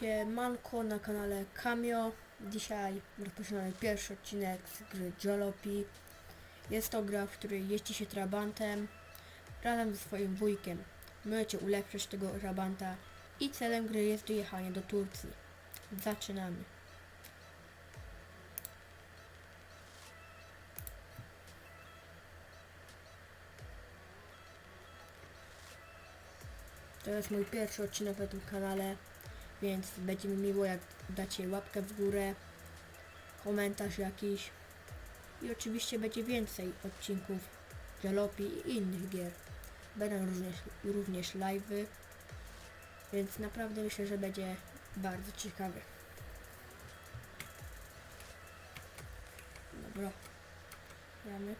Siemanko na kanale Kamio. Dzisiaj rozpoczynamy pierwszy odcinek z gry Jolopi. Jest to gra, w której jeździ się trabantem razem ze swoim wujkiem. Możecie ulepszyć tego trabanta i celem gry jest dojechanie do Turcji. Zaczynamy. To jest mój pierwszy odcinek na tym kanale, więc będzie mi miło jak dacie łapkę w górę, komentarz jakiś i oczywiście będzie więcej odcinków Jalopi i innych gier. Będą również, również live'y, więc naprawdę myślę, że będzie bardzo ciekawy. Dobra, gramy.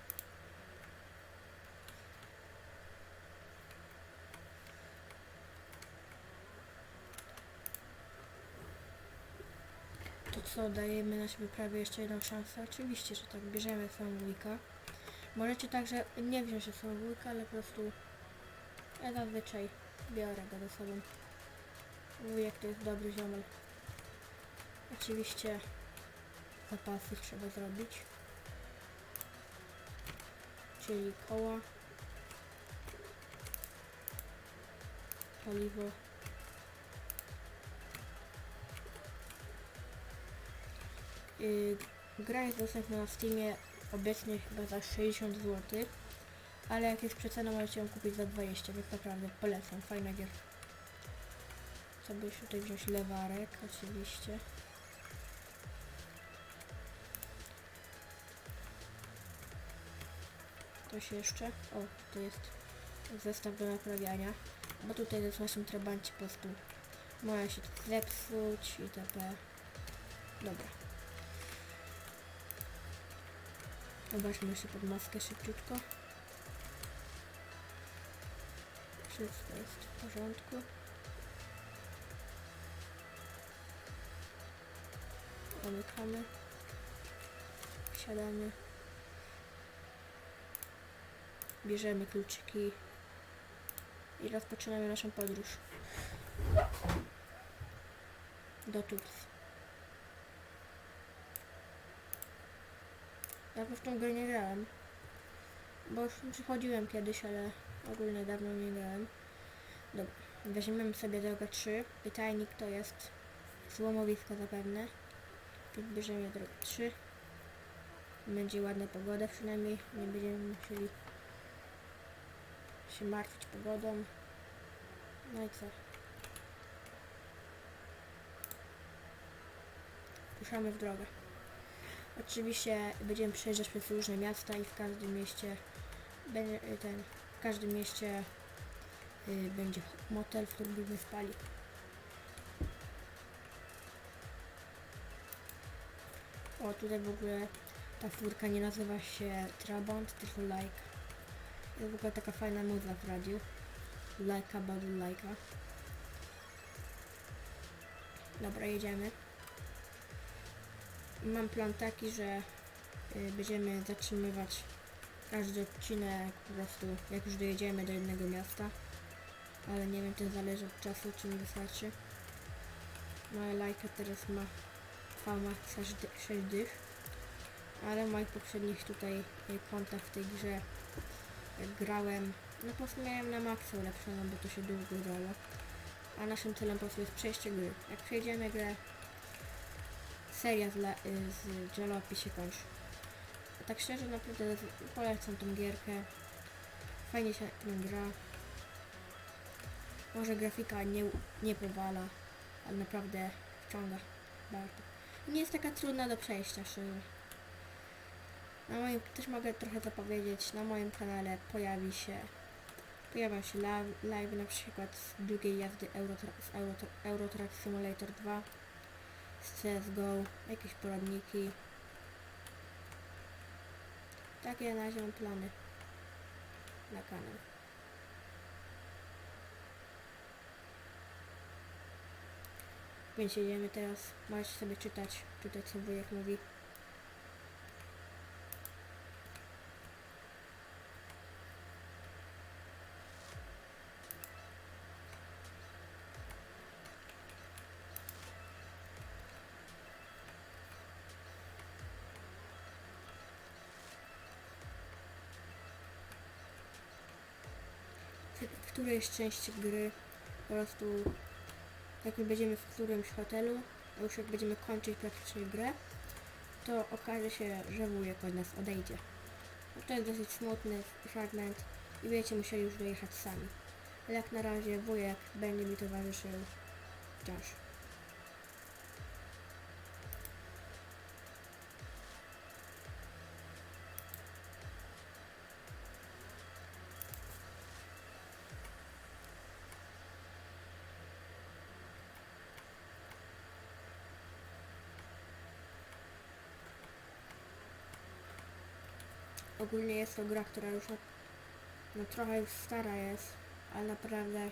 Co, dajemy naszej wyprawie jeszcze jedną szansę? Oczywiście, że tak, bierzemy wujka. Możecie także nie wziąć wujka, ale po prostu ja zazwyczaj biorę go ze sobą. Wujek to jest dobry ziomal. Oczywiście zapasy trzeba zrobić. Czyli koła, paliwo, gra jest dostępna na Steamie obecnie chyba za 60 zł, ale jak jest przecena możecie ją kupić za 20, więc naprawdę polecam, fajna gier. Co byś tutaj wziąć lewarek, oczywiście. Coś jeszcze? O, to jest zestaw do naprawiania, bo tutaj w naszym trabancie po prostu może się zepsuć itp. Dobra. Zobaczmy jeszcze pod maskę szybciutko. Wszystko jest w porządku. Zamykamy. Wsiadamy. Bierzemy kluczyki i rozpoczynamy naszą podróż do Turcji. Ja tą grę nie grałem. Bo już przychodziłem kiedyś, ale ogólnie dawno nie grałem. Dobra, weźmiemy sobie drogę 3. Pytajnik to jest złomowisko zapewne. Więc bierzemy drogę 3. Będzie ładna pogoda przynajmniej. Nie będziemy musieli się martwić pogodą. No i co? Ruszamy w drogę. Oczywiście będziemy przejeżdżać przez różne miasta i w każdym mieście będzie ten w każdym mieście y, będzie motel, w którym będziemy spali. O, tutaj w ogóle ta furka nie nazywa się Trabant, tylko Like. Jest w ogóle taka fajna muza w radiu. Lajka, badu lajka. Dobra, jedziemy mam plan taki, że y, będziemy zatrzymywać każdy odcinek po prostu jak już dojedziemy do jednego miasta. Ale nie wiem, to zależy od czasu, czy mi wystarczy. Moja lajka teraz ma fama 6 dych. Ale w moich poprzednich tutaj y, kontach w tej grze jak grałem, no po prostu miałem na maksa ulepszoną, bo to się długo grało. A naszym celem po prostu jest przejście gry. Jak przejdziemy grę, seria z, y, z Jalopi się kończy. Tak szczerze naprawdę polecam tą gierkę. Fajnie się tym gra. Może grafika nie, nie powala, ale naprawdę wciąga bardzo. Nie jest taka trudna do przejścia, szczerze. Na moim, też mogę trochę zapowiedzieć, na moim kanale pojawi się pojawią się live, live na przykład z drugiej jazdy Euro, z Euro, Euro Truck Simulator 2 z CSGO, jakieś poradniki. Takie na razie mam plany na kanał. Więc jedziemy teraz, możecie sobie czytać, czytać co wujek mówi. Którejś części gry po prostu jak już będziemy w którymś hotelu, a już jak będziemy kończyć praktycznie grę, to okaże się, że wujek od nas odejdzie. No to jest dosyć smutny fragment i będziecie musieli już dojechać sami. Ale jak na razie wujek będzie mi towarzyszył wciąż. Ogólnie jest to gra, która już no, trochę już stara jest, ale naprawdę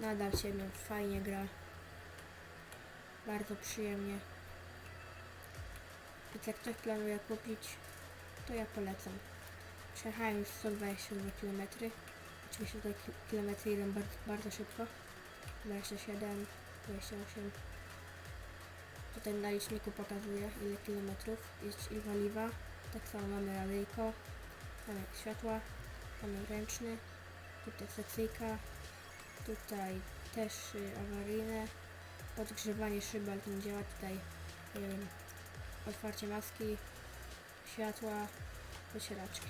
nadal się no, fajnie gra. Bardzo przyjemnie. Więc jak ktoś planuje kupić, to ja polecam. Przejechałem już 122 km. Oczywiście te ki- kilometry idą bardzo, bardzo szybko. 27, 28. Tutaj na liczniku pokazuje ile kilometrów, ile paliwa. Tak samo mamy radyjko, mamy światła, mamy ręczny, tutaj sekcyjka, tutaj też y, awaryjne, podgrzewanie szyby, ale to nie działa, tutaj otwarcie maski, światła, wycieraczki.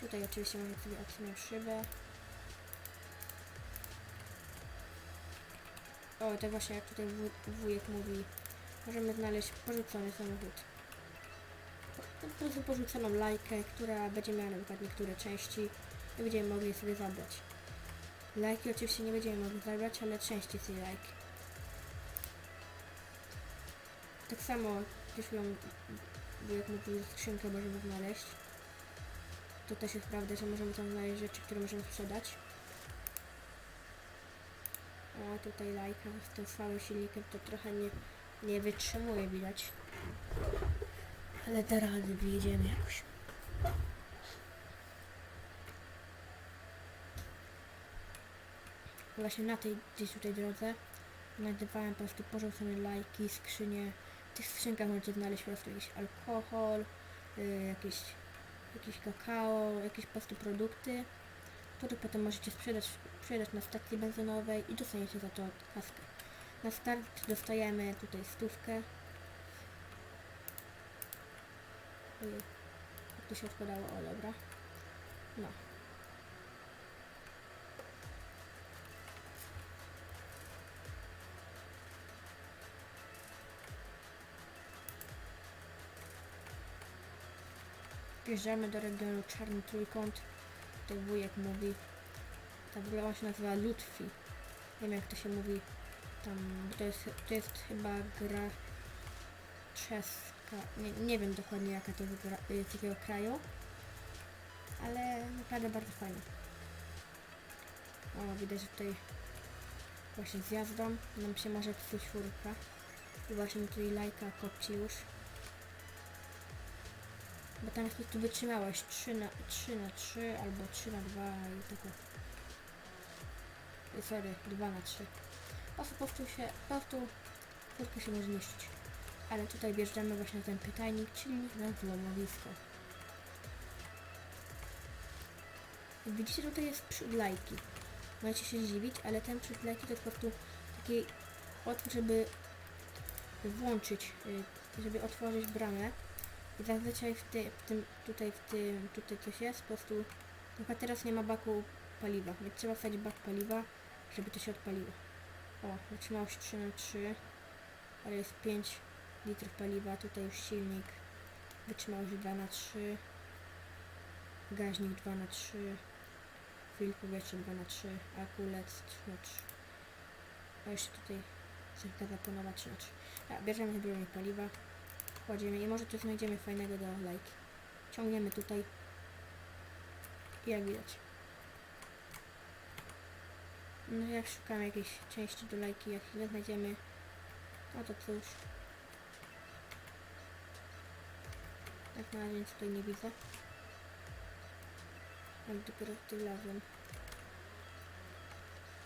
Tutaj oczywiście możemy sobie odsunąć szybę. O, to właśnie jak tutaj wuj- wujek mówi, możemy znaleźć porzucony samochód po prostu porzuconą lajkę, która będzie miała na przykład niektóre części i będziemy mogli sobie zabrać. Lajki oczywiście nie będziemy mogli zabrać, ale części tej lajki. Tak samo ją, bo jak mówił, skrzynkę możemy znaleźć. To też jest prawda, że możemy tam znaleźć rzeczy, które możemy sprzedać. A tutaj lajka z tym słabym silnikiem to trochę nie, nie wytrzymuje widać. Ale da rady wyjedziemy jakoś. Właśnie na tej gdzieś tutaj drodze znajdowałem po prostu porzucone lajki, skrzynie. W tych skrzynkach możecie znaleźć po prostu jakiś alkohol, y, jakieś, jakieś kakao, jakieś po prostu produkty, które potem możecie sprzedać, sprzedać na stacji benzynowej i dostaniecie za to kaskę. Na start dostajemy tutaj stówkę, To się odkładało? O, dobra. No. Wjeżdżamy do regionu Czarny Trójkąt. Tutaj wujek mówi. Ta wyprawa się nazywa Lutfi. Nie wiem jak to się mówi. Tam, to jest, to jest chyba gra czeska. Nie, nie wiem dokładnie jaka to jest gra, z jakiego kraju. Ale naprawdę bardzo fajne. O, widać że tutaj właśnie z jazdą nam się może psuć furka. I właśnie tutaj lajka kopci już. Bo tam jest prostu wytrzymałość 3 na, 3 na 3 albo 3 na 2 i. Y, Sorry, 2 na 3. Po prostu się, po prostu furka się może niszczyć. Ale tutaj wjeżdżamy właśnie na ten pytajnik, czyli na złomowisko. Widzicie, tutaj jest przód lajki. Możecie się zdziwić, ale ten przód lajki to po prostu taki otwór, żeby włączyć, y, żeby otworzyć bramę. I zazwyczaj w, ty, w tym, tutaj, w tym, tutaj coś jest, po prostu, na przykład teraz nie ma baku paliwa, więc trzeba wsadzić bak paliwa, żeby to się odpaliło. O, wytrzymałość 3 na 3 ale jest 5 litrów paliwa, tutaj już silnik, wytrzymałość 2 na 3 gaźnik 2 na 3 filtr powietrza 2 na 3 akulec 3 na 3 a jeszcze tutaj szybka zaponowa 3 na 3 a, bierzemy hydrolik paliwa. Kładziemy i może coś znajdziemy fajnego do lajki. Ciągniemy tutaj. I jak widać. No jak szukamy jakiejś części do lajki jak nie znajdziemy no to cóż tak na razie nic tutaj nie widzę ale dopiero tutaj lazłem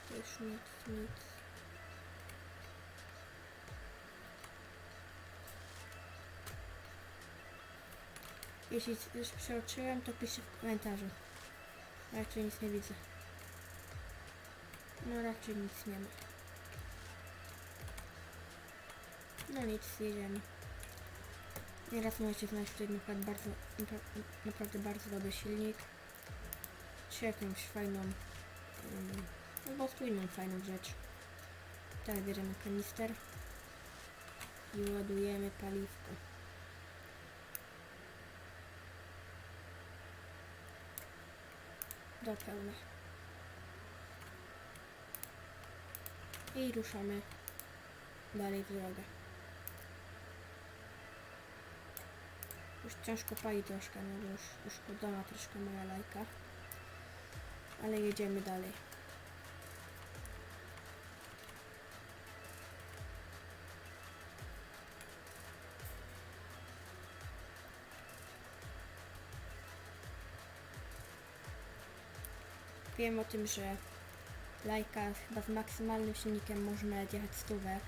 to już nic, nic Jeśli już przeoczyłem, to piszcie w komentarzu. Jeszcze nic nie widzę. No raczej nic nie ma. No nic, jedziemy. Nieraz możecie znaleźć tutaj na przykład bardzo, napra- naprawdę bardzo dobry silnik. Czy jakąś fajną, ym, albo fajną rzecz. Teraz bierzemy kanister i ładujemy paliwko. Do pełna. I ruszamy dalej w drogę. Już ciężko pali troszkę, no już uszkodzona troszkę moja lajka. Ale jedziemy dalej. Wiem o tym, że lajka chyba z maksymalnym silnikiem można jechać stówę.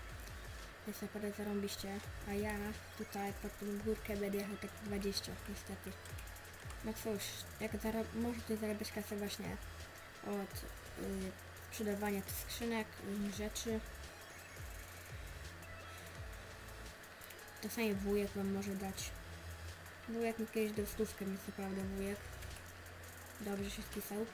Jest naprawdę zarąbiście. A ja tutaj pod tą górkę będę jechał tak 20 niestety. No cóż, jak zara- można tutaj zarabiać kasę właśnie od y, sprzedawania tych skrzynek, różnych rzeczy. Czasami wujek wam może dać. Wujek mi kiedyś do stówkę, więc naprawdę wujek. Dobrze się spisał.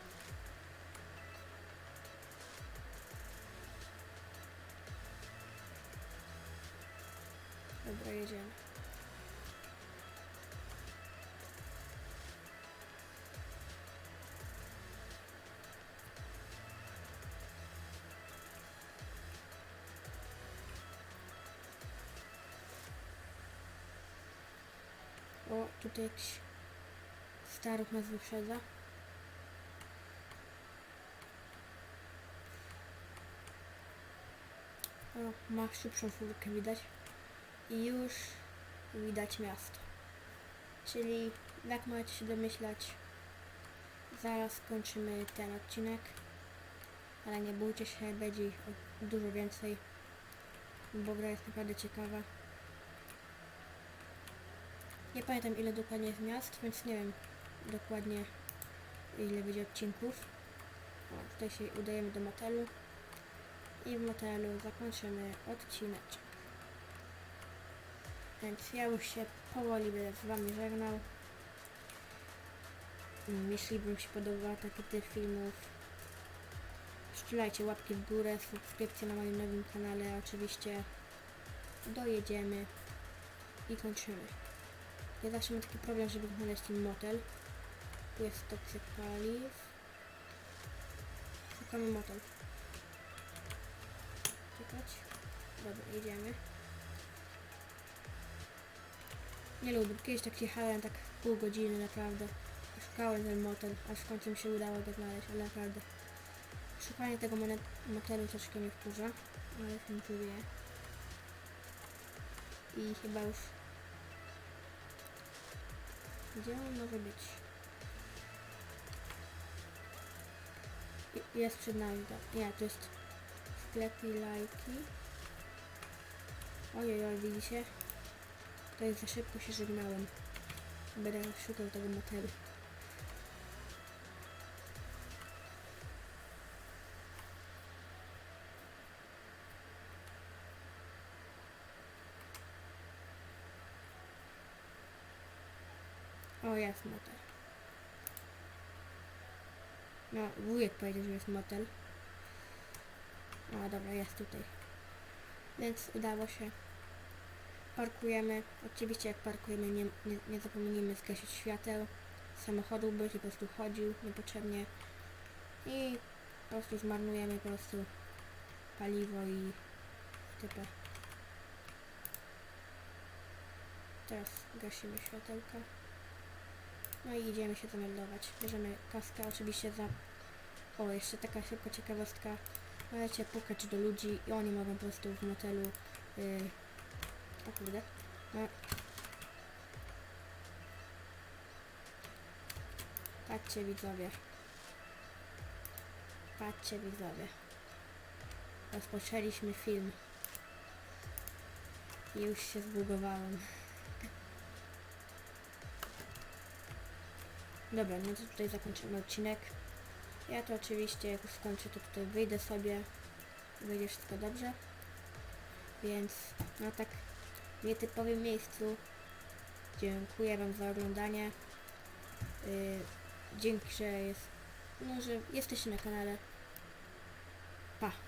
O, tutaj jakiś staruch nas wyprzedza. O, ma szybszą furkę widać. I już widać miasto. Czyli, jak macie się domyślać, zaraz kończymy ten odcinek. Ale nie bójcie się, będzie ich dużo więcej, bo gra jest naprawdę ciekawa. Nie pamiętam ile dokładnie jest miast, więc nie wiem dokładnie ile będzie odcinków. O, tutaj się udajemy do motelu i w motelu zakończymy odcineczek. Więc ja już się powoli będę z wami żegnał. Jeśli wam się podobał taki typ filmów, ściulajcie łapki w górę, subskrypcję na moim nowym kanale, oczywiście dojedziemy i kończymy. Ja zawsze mam taki problem, żeby znaleźć ten motel. Tu jest stacja paliw. Szukamy motel. Czekać. Dobra, jedziemy. Nie lubię. Kiedyś tak jechałem tak pół godziny naprawdę. Szukałem ten motel, aż w końcu mi się udało go znaleźć, ale naprawdę. Szukanie tego motelu troszkę mnie wkurza, ale się czuję. I chyba już... Gdzie on może być? Jest przed nami, tak. Nie, to jest sklep i lajki. Ojej, oj, widzicie? To jest za szybko się żegnałem. Będę szukał tego motelu. O, jest motel. No, wujek powiedział, że jest motel. O, dobra, jest tutaj. Więc udało się. Parkujemy. Oczywiście jak parkujemy nie, nie, nie zapomnijmy zgasić świateł samochodu, się po prostu chodził niepotrzebnie. I po prostu zmarnujemy po prostu paliwo i typę. Teraz gasimy światełka. No i idziemy się zameldować. Bierzemy kaskę oczywiście za... O, jeszcze taka szybka ciekawostka. Możecie pukać do ludzi i oni mogą po prostu w motelu... Yy... O kurde. No. Patrzcie widzowie. Patrzcie widzowie. Rozpoczęliśmy film. Już się zbugowałem. Dobra, no to tutaj zakończymy odcinek. Ja to oczywiście jak skończę, to tutaj wyjdę sobie. Wyjdzie wszystko dobrze. Więc na tak nietypowym miejscu dziękuję Wam za oglądanie. Yy, dzięki, że jest, no, że jesteście na kanale. Pa!